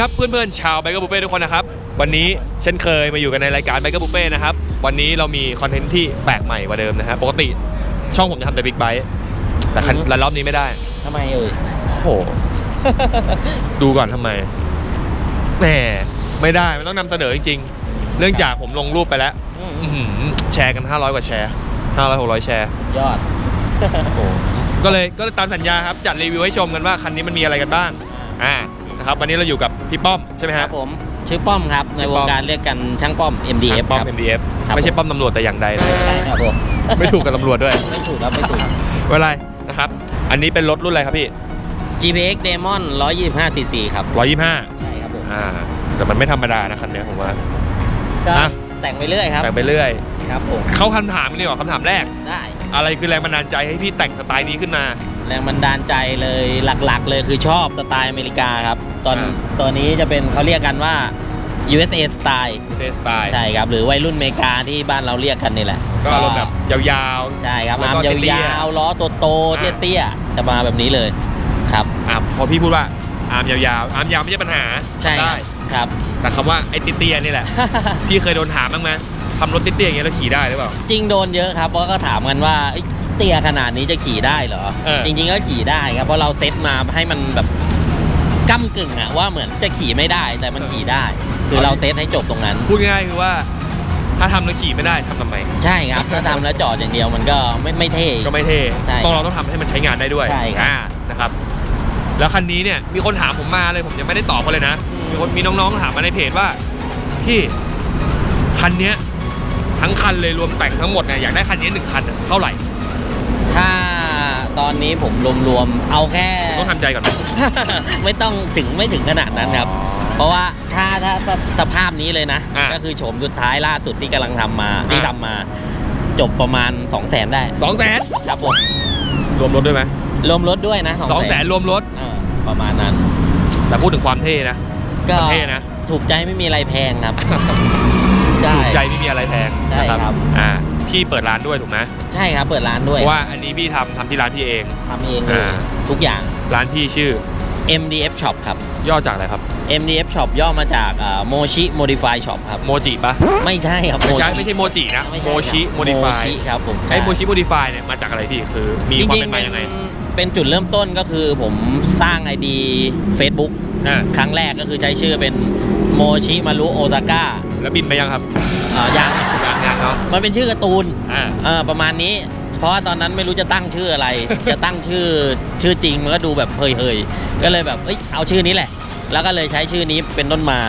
สวัสดีครับเพื่อนๆชาวไบเกอร์บุฟเฟ่ทุกคนนะครับ วันนี้เช่นเคยมาอยู่กันในรายการไบเกอร์บุฟเฟ่นะครับ วันนี้เรามีคอนเทนต์ที่แปลกใหม่กว่าเดิมนะฮะปกติช่องผมจะทำแต่บิ๊กไบค์แต่คันอือฮึแต่รอบนี้ไม่ได้ทำไมเอ่ยโอ้โห ดูก่อนทำไมแหมไม่ได้มันต้องนำเสนอจริงๆ เนื่องจากผมลงรูปไปแล้วอืมอื้อหือแชร์กัน 500 กว่าแชร์ 500 600 แชร์ สุดยอด ก็เลยก็เลยตามสัญญาครับ จัดรีวิวให้ชมกันว่าคันนี้มันมีอะไรกันบ้าง อ่า นะครับวันนี้เราอยู่กับพี่ป้อมใช่ไหมคฮะ รับผมชื่อป้อมครับ ในชื่อวป้อมงการเรียกกันช่างป้อม MDF ป้อม ครับ MDF ครับ ไม่ใช่ผมป้อมตำรวจแต่อย่างใดเลย ใช่ครับผมไม่ถูกกับตำรวจด้วยไม่ถูกครับไม่ถูกไม่เป็นไรนะครับ อันนี้เป็นรถรุ่นอะไรครับพี่ GPX Demon 125 cc ครับ125ใช่ครับผมอ่าแต่มันไม่ธรรมดานะคันเนี้ยผมว่า ก็อะ แต่งไปเรื่อยครับแต่งไปเรื่อย ครับผมเข้าคำถามกันดีกว่าคำถามแรก ได้อะไรคือแรงบันดาลใจให้พี่แต่งสไตล์นี้ขึ้นมา แรงบันดาลใจเลยหลักๆ เลยคือชอบสไตล์อเมริกาครับ ตอนอ่า ตัวนี้จะเป็นเขาเรียกกันว่า USA สไตล์เทสไตล์ใช่ครับ หรือวัยรุ่นอเมริกาที่บ้านเราเรียกกันนี่แหละก็อารมณ์แบบยาวใช่ครับแล้วอาก็ร์มเตี้ยายๆวๆล้อโตๆอ่าเตี้ยๆจะมาแบบนี้เลยครับ ๆอะพอพี่พูดว่าอาร์มยาวๆอาร์มยาวไม่ใช่ปัญหาใช่คได้รับครับ แต่คำว่าไอ้ติเตียนี่แหละ พี่เคยโดนถามบ้างไหมทำรถติเตียอย่างเงี้ยแล้วขี่ได้หรือเปล่า จริงโดนเยอะครับเพราะก็ถามกันว่าเอ้ยเตี้ยขนาดนี้จะขี่ได้เหรอ เออจริง ๆ ก็ขี่ได้ครับเพราะเราเซ็ตมาให้มันแบบ ก้ากึ่งอะว่าเหมือนจะขี่ไม่ได้แต่มันขี่ได้ คือเราเซ็ตให้จบตรงนั้น พูดง่ายๆคือว่าถ้าทำแล้วขี่ไม่ได้ทำทำไม ใช่ครับ ถ้าทำแล้วจอดอย่างเดียวมันก็ไม่ไม่เท่ ก็ไม่เท่ใช่ต้องเราต้องทำให้มันใช้งานได้ด้วยใช่ครับ อ่านะครับ แล้วคันนี้เนี่ยมีคนถามผมมาเลยผมยังไม่ได้ตอบเขาเลยนะ มีคนมีน้องๆถามมาในเพจว่าที่คันเนี้ยทั้งคันเลยรวมแต่งทั้งหมดเนี่ยอยากได้คันนี้หนึ่งคันอะเท่าไหร่ถ้า ตอนนี้ผมรวมๆเอาแค่ ต้องทำใจก่อนไหมไม่ต้องถึงไม่ถึงขนาดนั้นครับเพราะว่าถ้าถ้าถ้าสภาพนี้เลยนะ อ่าก็คือโฉมสุดท้ายล่าสุดที่กำลังทำมาอ่าที่ทำมา จบประมาณ 2 0 0แสนได้สองแสนครับผมรวมรถด้วยไหมรวมรถด้วยนะสองแสนรวมรถ อ่าประมาณนั้น แต่พูดถึงความเท่นะ ก็มันเท่นะ ถูกใจไม่มีอะไรแพงครับ ใช่ ถูกใจไม่มีอะไรแพงใช่นะครับ อ่า พี่เปิดร้านด้วยถูกไหมใช่ครับ เปิดร้านเพด้วยราะว่าอันนี้พี่ทำทำที่ร้านพี่เอง ทำเองเลยอ่า ทุกอย่าง ร้านพี่ชื่อ MDF Shop ครับ ย่อจากอะไรครับ MDF Shop ย่อมาจากโมชิโมดิฟายช็อปครับ โมจิปะไม่ใช่ครับ ไม่ใช่ Mochi ไม่ใช่โมจินะไม่โมใช่ชิครับโมดิฟาย Mochi ครับผมไอ้โมชิโมดิฟายเนี่ยมาจากอะไรพี่คือมีจความริงเป็นๆมาเป็นยังไงเป็นจุดเริ่มต้นก็คือผมสร้าง ID Facebook อ่าครั้งแรกก็คือใช้ชื่อเป็นโมชิมารุโอซาก้าแล้วบินไปยังครับ ยังยังยังเนาะมันเป็นชื่อการ์ตูนอ่าเออประมาณนี้ เพราะว่าตอนนั้นไม่รู้จะตั้งชื่ออะไร จะตั้งชื่อชื่อจริงมันก็ดูแบบเฮยๆก็เลยแบบเอ้ยเอาชื่อนี้แหละ แล้วก็เลยใช้ชื่อนี้เป็นต้นมา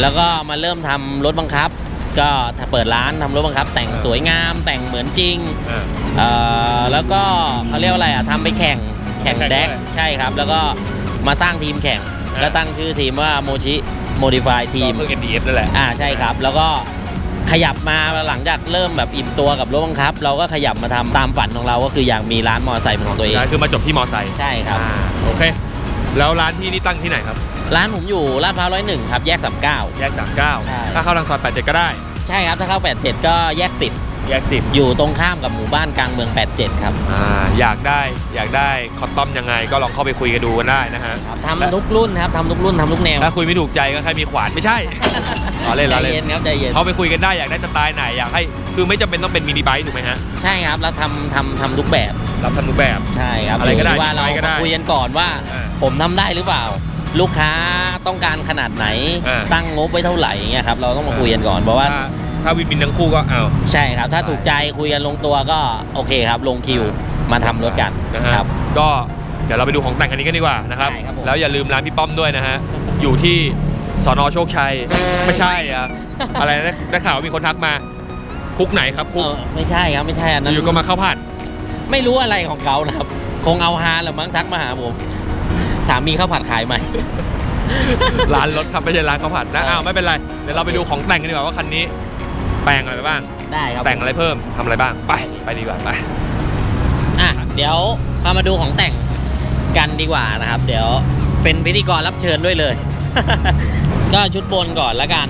แล้วก็มาเริ่มทำรถบังคับ ก็เปิดร้านทำรถบังคับ แต่งสวยงามแต่งเหมือนจริง อ่า เอ่อแล้วก็เขาเรียกว่าอะไรอะทำไปแข่งแข่งแข่งแดกด้วยใช่ครับ แล้วก็มาสร้างทีมแข่ง อ่า แล้วตั้งชื่อทีมว่าโมชิโมดิฟายทีมก็คือ NDF นั่นแหละอ่าใช่ครับ แล้วก็ ขยับมาหลังจากเริ่มแบบอิ่มตัวกับรถบังคับ เราก็ขยับมาทำตามฝันของเราก็คืออยากมีร้านมอเตอร์ไซค์เป็นของตัวเองร้านคือมาจบที่มอไซค์ใช่ครับอ่าโอเค แล้วร้านพี่นี่ตั้งที่ไหนครับร้านผมอยู่ลาดพร้าวร้อยหนึ่งครับแยกสามเก้าแยกจากเก้าใช่ถ้าเข้าทางซอย87ก็ได้ ใช่ครับถ้าเข้า87ก็แยกสิบ แยกสิบอยู่ตรงข้ามกับหมู่บ้านกลางเมือง 87 ครับอ่าอยากได้อยากได้คอตตอมยังไงก็ลองเข้าไปคุยกันดูกันได้นะฮะครับทำทุกรุ่นครับทำทุกรุ่นทำทุกแนวถ้าคุยไม่ถูกใจก็แค่มีขวานไม่ใช่ล้อเล่นใจล้อเล่น เย็นครับใจเย็นเขาไปคุยกันได้อยากได้สไตล์ไหนอยากให้คือไม่จำเป็นต้องเป็นมินิไบค์ถูกไหมฮะใช่ครับเราทำทำทำทุกแบบรับทำทุกแบบ ใช่ครับอะไรก็ได้หว่าเราอะไรก็ได้ มาคุยกันก่อนว่า อ่า ผมทำได้หรือเปล่า ลูกค้าต้องการขนาดไหน อ่าตั้งงบไว้เท่าไหร่อย่างเงี้ยครับเราต้องมาคุยกันก่อนเพราะว่าถ้า ถ้าวินบินทั้งคู่ก็เอาใช่ครับ ถ้าถูกใจคุยกันลงตัวก็โอเคครับ ลงคิวมาทำรถกันนะฮะครับ ก็เดี๋ยวเราไปดูของแต่งคันนี้กันดีกว่านะครับได้ครับผม แล้วอย่าลืมร้านพี่ป้อมด้วยนะฮะ อยู่ที่สอนอโชคชัย ไม่ใช่อะ อะไรนะได้ข่าวว่ามีคนทักมา คุกไหนครับคุกเออไม่ใช่ครับไม่ใช่อันนั้นอยู่ก็มาเข้าผัด ไม่รู้อะไรของเขานะครับ คงเอาฮาแหรือมั้งทักมาหาผม ถามมีข้าวผัดขายไหม ร้านรถครับไม่ใช่ร้านข้าวผัดนะอ้าวไม่เป็นไรเดี๋ยวเราไปดูของแต่งกันดีกว่าว่าคันนี้ แปลงอะไรไปบ้าง ได้ครับแต่งอะไรเพิ่มทำอะไรบ้าง ไป ไปดีกว่าไป อะเดี๋ยวพามาดูของแต่งกันดีกว่านะครับ เดี๋ยวเป็นพิธีกรรับเชิญด้วยเลย ก็ชุดบนก่อนละกัน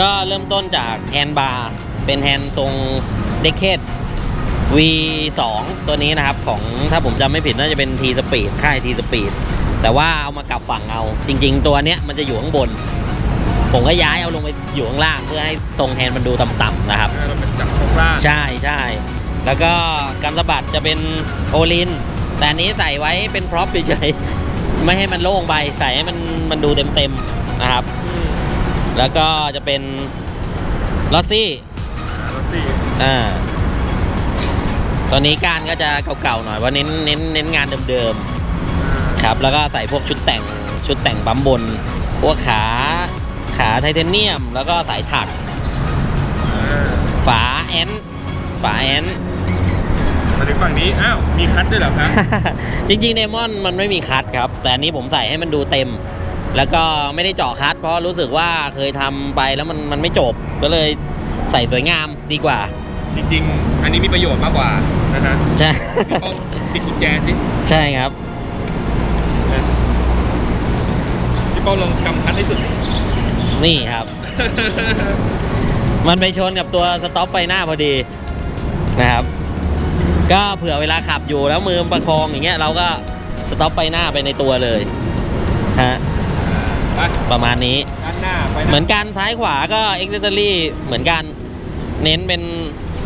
ก็เริ่มต้นจากแฮนด์บาร์เป็นแฮนด์ทรงเด็กเคส V2 ตัวนี้นะครับ ของถ้าผมจำไม่ผิดน่าจะเป็น T Speed ค่าย T Speed แต่ว่าเอามากลับฝั่งเอา จริง ๆ ตัวเนี้ยมันจะอยู่ข้างบน ผมก็ย้ายเอาลงไปอยู่ข้างล่างเพื่อให้ทรงแฮนด์มันดูต่ำๆนะครับเราเป็นจับช่องล่างใช่ใช่แล้วก็กำสะบัดจะเป็นโอลิน แต่อันนี้ใส่ไว้เป็นพร็อพเฉยๆไม่ให้มันโล่งไปใส่ให้มันมันดูเต็มๆนะครับอืมแล้วก็จะเป็นลอสซี่อ่ารถสี่อ่าตัวนี้การก็จะเก่าๆหน่อยว่าะเน้นเน้นเน้นงานเดิมอ่าๆครับแล้วก็ใส่พวกชุดแต่งชุดแต่งปั๊มบน พวกขา ขาไทเทเนียม แล้วก็สายถักอ่าฝาแอนฝาแอนมาถึงฝั่งนี้ อ้าว มีคัทด้วยเหรอครับ จริงๆเดมอนมันไม่มีคัทครับ แต่อันนี้ผมใส่ให้มันดูเต็ม แล้วก็ไม่ได้เจาะคัทเพราะรู้สึกว่าเคยทำไปแล้วมันมันไม่จบ ก็เลยใส่สวยงามดีกว่า จริง ๆ อันนี้มีประโยชน์มากกว่านะฮะ ใช่พี่ป้องปิดกุญแจสิ ใช่ครับ พี่ป้องลองกำคัดให้สุด นี่ครับ มันไปชนกับตัวสต็อปไฟหน้าพอดีนะครับ ก็เผื่อเวลาขับอยู่แล้วมือประคองอย่างเงี้ยเราก็สต็อปไฟหน้าไปในตัวเลยฮะไปประมาณนี้ด้านหน้าไปเหมือนกันซ้ายขวาก็เอ็กซ์เซอรี่เหมือนกันเน้นเป็น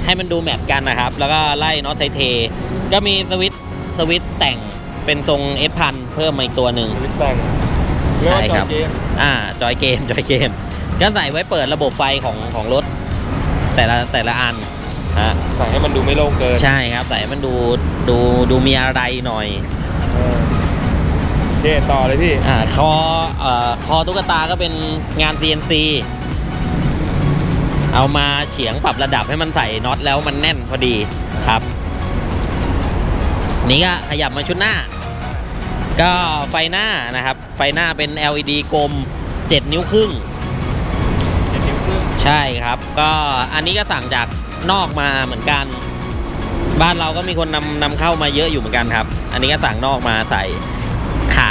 ให้มันดูแมทกันนะครับ แล้วก็ไล่น็อตไทเท ก็มีสวิตช์สวิตช์แต่งเป็นทรง S พันเพิ่มมาอีกตัวหนึ่งสวิตช์แต่ง ใช่ครับเรียกว่าจอเกมอ่าจอยเกมจอยเกมก็ใส่ไว้เปิดระบบไฟของของรถ แต่ละแต่ละอันฮะใส่ให้มันดูไม่โล่งเกิน ใช่ครับ ใส่ให้มันดูดูดูมีอะไรหน่อยเออโอเคต่อเลยพี่ อ่าคอเอ่อคอตุ๊กตาก็เป็นงาน CNC เอามาเฉียงปรับระดับให้มันใส่น็อตแล้วมันแน่นพอดีครับ นี่ก็ขยับมาชุดหน้า ก็ไฟหน้านะครับ ไฟหน้าเป็น LED กลม7นิ้วครึ่งเจ็ดนิ้วครึ่ง ใช่ครับ ก็อันนี้ก็สั่งจากนอกมาเหมือนกัน บ้านเราก็มีคนนำนำเข้ามาเยอะอยู่เหมือนกันครับ อันนี้ก็สั่งนอกมาใส่ขา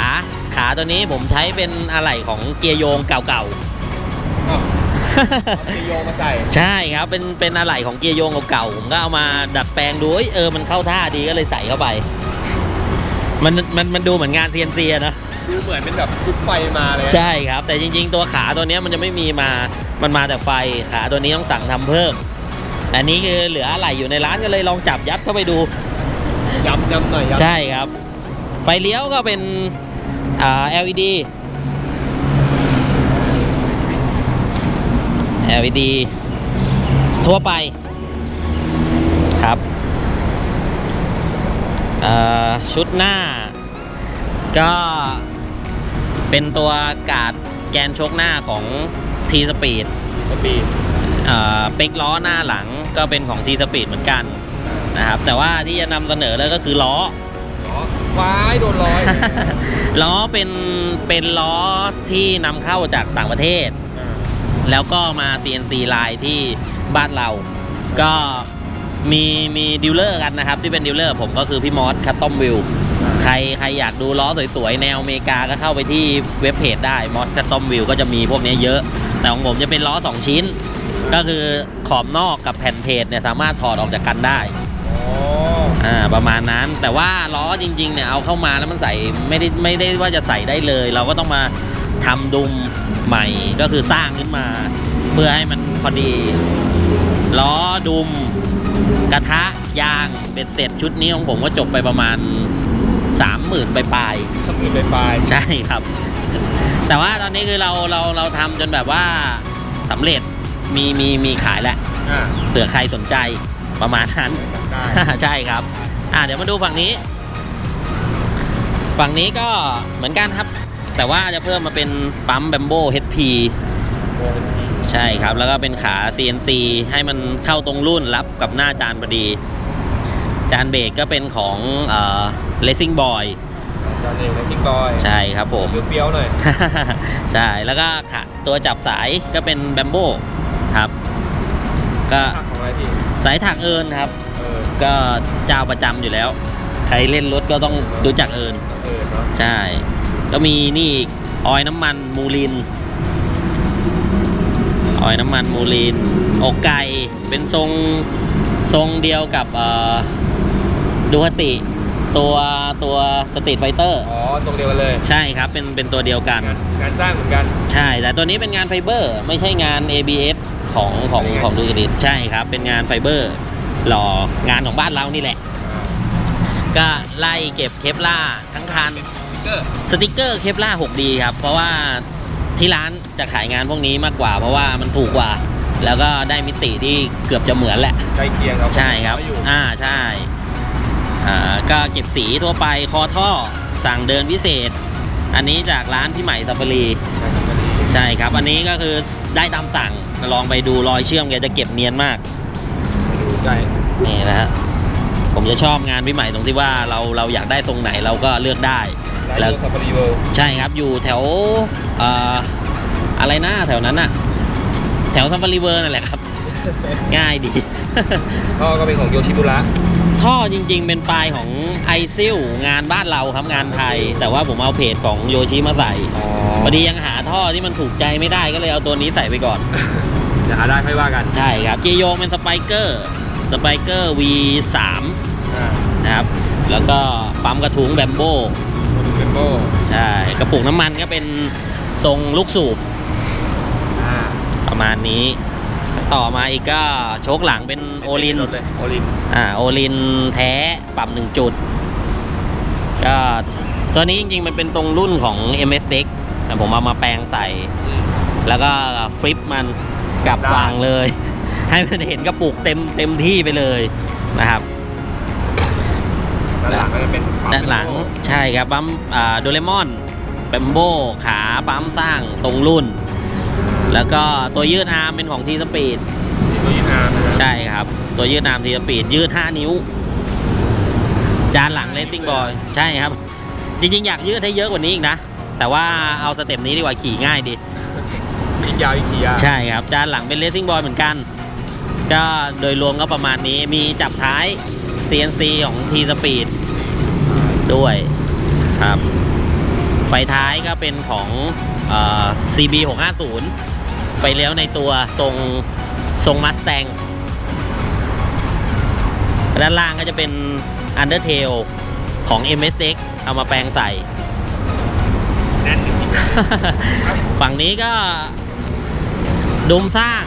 ขาตัวนี้ผมใช้เป็นอะไหล่ของเกียร์โยงเก่าอ้าวเอาตีโยงมาใส่ๆใช่ครับเป็นเป็นอะไหล่ของเกียร์โยงเก่าๆผมก็เอามาดัดแปลงดูเอ้ยเออมันเข้าท่าดีก็เลยใส่เข้าไป มันมันมันดูเหมือนงาน CNC อะเนอะดูเหมือนเป็นแบบชุดไฟมาเลยใช่ครับ แต่จริง ๆ ตัวขาตัวเนี้ยมันจะไม่มีมา มันมาแต่ไฟขาตัวนี้ต้องสั่งทำเพิ่ม อันนี้คือเหลืออะไหล่อยู่ในร้านก็เลยลองจับยัดเข้าไปดูย้ำย้ำหน่อยย้ำใช่ครับ ไฟเลี้ยวก็เป็นอ่า LED LED ทั่วไปครับเอ่อ ชุดหน้า ก็เป็นตัวกาดแกนชกหน้าของ T Speed สปีดเอ่อเป็กล้อหน้าหลังก็เป็นของ T Speed เหมือนกันนะครับแต่ว่าที่จะนำเสนอเลยก็คือล้ออ๋อว้ายโดนร้อยล้อเป็นเป็นล้อที่นำเข้าจากต่างประเทศอ่าแล้วก็มา CNC ลายที่บ้านเรา ก็ มีมีดีลเลอร์กันนะครับที่เป็นดีลเลอร์ผมก็คือพี่มอสคัตตอมวิวใครใครอยากดูล้อสวยๆ แนวอเมริกาก็เข้าไปที่เว็บเพจได้มอสคัตตอมวิวก็จะมีพวกนี้เยอะ แต่ของผมจะเป็นล้อ 2 ชิ้น ก็คือขอบนอกกับแผ่นเพจเนี่ยสามารถถอดออกจากกันได้อ๋ออ่าประมาณนั้นแต่ว่าล้อจริงๆเนี่ยเอาเข้ามาแล้วมันใส่ไม่ได้ไม่ได้ว่าจะใส่ได้เลย เราก็ต้องมาทำดุมใหม่ก็คือสร้างขึ้นมา เพื่อให้มันพอดี ล้อดุม กระทะยางเป็นเสร็จชุดนี้ของผมก็จบไปประมาณ 30,000ไปปลายสมือไปปลายๆใช่ครับ แต่ว่าตอนนี้คือเราเราเราทำจนแบบว่าสำเร็จมีมีมีขายแล้วอ่าเผื่อใครสนใจประมาณนั้น ได้ ใช่ครับ อ่าเดี๋ยวมาดูฝั่งนี้ ฝั่งนี้ก็เหมือนกันครับ แต่ว่าจะเพิ่มมาเป็นปั๊มแบมโบ HP โอ้เป็นที ใช่ครับ แล้วก็เป็นขา CNC ให้มันเข้าตรงรุ่นรับกับหน้าจานพอดี จานเบรกก็เป็นของเอ่อ Racing Boy จานเองและชิงบอยใช่ครับผม เปรี้ยวๆหน่อยใช่แล้วก็ขาตัวจับสายก็เป็นแบมโบครับ ก็ผักของอะไรพี่สายถักเอิญครับ เออก็เจ้าประจำอยู่แล้ว ใครเล่นรถก็ต้องรู้จักเอิญเออเนาะใช่ ก็มีนี่อีกออยล์น้ำมันมูลิน ออยล์น้ำมันมูลินอกไก่เป็นทรงทรงเดียวกับดูคติตัวตัวสตรีทไฟเตอร์อ๋อตรงเดียวกันเลย ใช่ครับ เป็นเป็นตัวเดียวกัน งานงานสร้างเหมือนกัน ใช่ แต่ตัวนี้เป็นงานไฟเบอร์ ไม่ใช่งาน ABS ของของเป็นงานของดูคติใช่ครับ เป็นงานไฟเบอร์ หล่องานของบ้านเรานี่แหละ ก็ไล่เก็บเคปล่าทั้งคันสติ๊กเกอร์สติกเกอร์เคปล่า 6D ครับ เพราะว่า ที่ร้านจะขายงานพวกนี้มากกว่า เพราะว่ามันถูกกว่า แล้วก็ได้มิติที่เกือบจะเหมือนแหละ ใกล้เคียงครับใช่ครับ อยู่อ่าใช่อ่าก็เก็บสีทั่วไปคอท่อสั่งเดินพิเศษ อันนี้จากร้านพี่ใหม่ซัฟฟารีใช่ครับ อันนี้ก็คือได้ตามสั่งลองไปดูรอยเชื่อมแกจะเก็บเนียนมากดูใกล้นี่นะฮะผมจะชอบงานพี่ใหม่ตรงที่ว่าเราเราอยากได้ตรงไหนเราก็เลือกได้ แล้แล้ววซาฟารีเวิลด์ใช่ครับอยู่แถวเอ่ออะไรนะแถวนั้นน่ะแถวซัมบารีเวอร์นั่นแหละครับ ง่ายดีท่อก็เป็นของโยชิบุระท่อจริง ๆ เป็นปลายของไอซิลงานบ้านเราครับงานไทย แต่ว่าผมเอาเพจของโยชิมาใส่อ๋อพอดียังหาท่อที่มันถูกใจไม่ได้ก็เลยเอาตัวนี้ใส่ไปก่อนเดี๋ยวหาได้ค่อยว่ากัน ใช่ครับจีโยงเป็นสไปเกอร์สไปเกอร์ V3 อ่านะครับ แล้วก็ปั๊มกระทุ้งแบมโบ โมดูเบมโบใช่กระปุกน้ำมันก็เป็นทรงลูกสูบอ่าประมาณนี้ ต่อมาอีกก็โชคหลังเป็นโอลินเลยโอลินอ่าโอลินแท้ปรับหนึ่งจุด ก็ตัวนี้จริงๆ มันเป็นตรงรุ่นของ MS Deck แต่ผมเอามาแปลงใส่ แล้วก็ฟลิปมันกลับฝั่งเลย ให้มันเห็นกระปุกเต็มเต็มที่ไปเลยนะครับ ด้านหลังก็จะเป็นปั๊มด้านหลังใช่ครับปั๊มอ่าโดเรมอนแบมโบขาปั๊มสร้างตรงรุ่น แล้วก็ตัวยืดอาร์มเป็นของทีสปีดมีตัวยีนอาร์มนะครับใช่ครับ ตัวยืดอาร์มทีสปีดยืด 5 นิ้ว จานหลังเลสซิ่งบอยใช่ครับ จริง ๆ อยากยืดให้เยอะกว่านี้อีกนะ แต่ว่าเอาสเต็ปนี้ดีกว่าขี่ง่ายดีอีกยาวอีกขี่ยาวใช่ครับ จานหลังเป็นเลสซิ่งบอยเหมือนกัน ก็โดยรวมก็ประมาณนี้มีจับท้าย CNC ของ T Speed ด้วยครับ ไฟท้ายก็เป็นของอ CB 650ไฟเลี้ยวในตัวทรงทรงมัสแตงด้านล่างก็จะเป็น Undertail ของ MSX เอามาแปลงใส่ ฝั่งนี้ก็ดุมสร้าง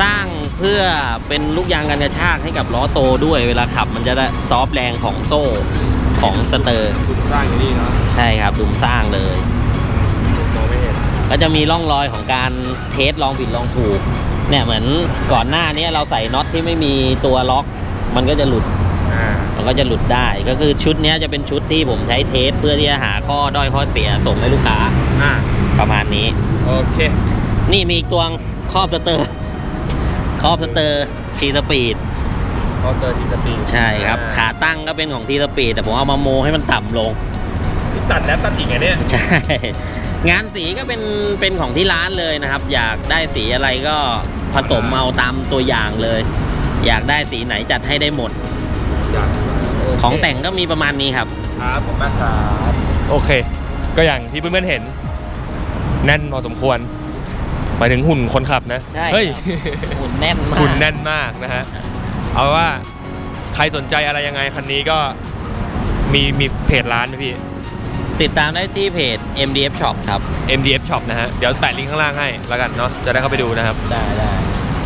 สร้าง เพื่อเป็นลูกยางกันกระชากให้กับล้อโตด้วยเวลาขับ มันจะได้ซอฟต์แรงของโซ่ของสเตอร์ๆคุณสร้างอยู่นี่เนาะใช่ครับดุมสร้างเลย มองไม่เห็นก็จะมีร่องรอยของการเทสลองผิดลองถูก เนี่ยเหมือนก่อนหน้านี้เราใส่น็อตที่ไม่มีตัวล็อก มันก็จะหลุด อ่ามันก็จะหลุดได้ ก็คือชุดเนี้ยจะเป็นชุดที่ผมใช้เทสเพื่อที่จะหาข้อด้อยข้อเสียส่งให้ลูกค้าอ่าประมาณนี้ โอเค นี่มีอีกตัวครอบสเตอร์ ครอบสเตอร์ทีสปีดเคาน์เตอร์ทีสปีดใช่ครับ ขาตั้งก็เป็นของทีสปีดแต่ผมเอามาโมให้มันต่ำลงนี่ตัดแล้วตัดอีกไงเนี่ย ใช่ งานสีก็เป็นเป็นของที่ร้านเลยนะครับ อยากได้สีอะไรก็ผสมเอาตามตัวอย่างเลย อยากได้สีไหนจัดให้ได้หมดจากของแต่งก็มีประมาณนี้ครับ ครับผมมากครับ โอเค ก็อย่างที่เพื่อนๆเห็น แน่นพอสมควร หมายถึงหุ่นคนขับนะใช่เฮ้ยครับหุ่นแน่นมากหุ่นแน่นมากนะฮะเอาว่าใครสนใจอะไรยังไงคันนี้ก็มีมีเพจร้านนะพี่ ติดตามได้ที่เพจ MDF Shop ครับ MDF Shop นะฮะ เดี๋ยวแปะลิงก์ข้างล่างให้แล้วกันเนาะจะได้เข้าไปดูนะครับ ได้ได้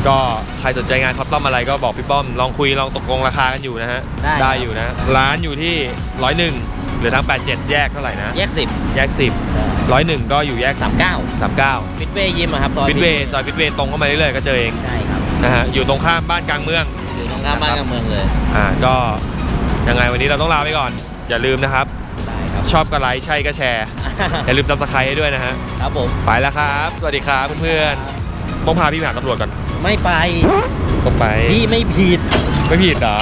ก็ใครสนใจงานคอสตอมอะไรก็บอกพี่ป้อม ลองคุยลองตกลงราคากันอยู่นะฮะได้อยู่นะ ร้านอยู่ที่ร้อยหนึ่งหรือทั้ง87 แยกเท่าไหร่นะ แยกสิบแยก 10 ร้อยหนึ่งก็อยู่แยกสามเก้า39ฟิตเวย์ยิมอะครับซอยฟิตเวย์ซอยฟิตเวย์ตรงเข้ามาเรื่อยๆก็เจอเองใช่ครับนะฮะอยู่ตรงข้ามบ้านกลางเมืองอยู่ตรงข้ามบ้านกลางเมืองเลยอ่าก็ยังไงวันนี้เราต้องลาไปก่อน อย่าลืมนะครับได้ครับชอบก็ไลค์ใช่ก็แชร์ อย่าลืมซับสไครต์ให้ด้วยนะฮะครับผมไปแล้วครับ สวัสดีครับเพื่อนๆต้องพาพี่ไปหาตำรวจก่อนไม่ไปต้องไปพี่ไม่ผิดไม่ผิดเหรอ